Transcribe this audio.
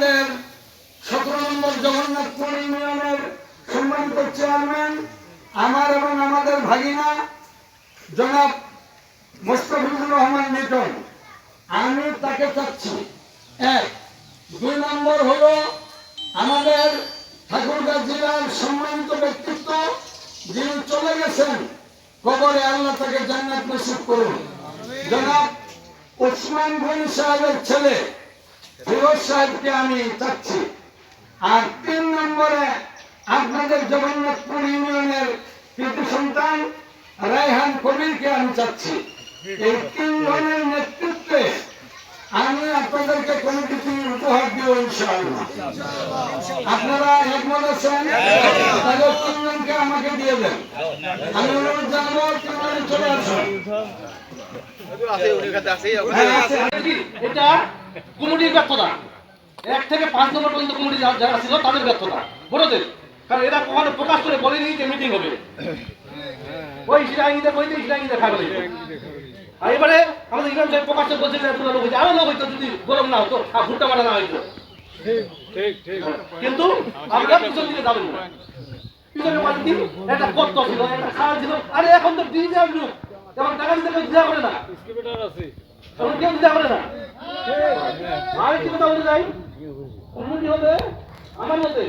আমাদের সতেরো নম্বর জগন্নাথপুর ইউনিয়নের সম্মানিত চেয়ারম্যান, আমার এবং আমাদের ভাগিনা জনাব মোস্তফিজুর রহমান নিটন আমি তাকে চাচ্ছি, এক, দুই নম্বর হলো আমাদের ঠাকুরগাঁ জেলার সম্মানিত ব্যক্তিত্ব যিনি চলে গেছেন, কবরে আল্লাহ তাকে জান্নাত নসিব করুন। জনাব ওসমান গনি সাহেবের ছেলে ফিরোজ সাহেবকে আমি চাচ্ছি আর তিন নম্বরে আপনাদের জগন্নাথপুর ইউনিয়নের কৃতি সন্তান রায়হান কবিরকে আমি চাচ্ছি এই তিন জনের নেতৃত্বে আমি আপনাদেরকে কোনো কিছু উপহার দিব ইনশাআল্লাহ। আপনারা একমত আছেন? তাহলে তিনজনকে আমাকে দিয়ে দেন। আমি অনুরোধ জানাব তিনজন চলে আসুন। হ্যাঁ, আছে। এটা কমিটির ব্যর্থতা। এক থেকে পাঁচ নম্বর পর্যন্ত কমিটি যারা ছিল তাদের ব্যর্থতা। বড়দের কারণ এরা কখনো প্রকাশ করে বলেনি যে মিটিং হবে। ওই সেটা আইনিতে বইতে সেটা খাবে আর এবারে আমাদের ইমাম সাহেব প্রকাশ করে বলছেন এতগুলো লোক হয়েছে। আরও লোক হইতো যদি গরম না হতো, আর ভুট্টা মারা না হইতো। কিন্তু আমরা পিছন দিকে যাবেন না। পিছনে দিন একটা কত ছিল, একটা খাওয়া ছিল। আরে এখন তো ডিজিটাল যুগ। এখন টাকা দিতে কেউ করে না। এখন কেউ দিতে করে না। আমি কি কথা বলে যাই। উন্নতি হবে আমার মতে।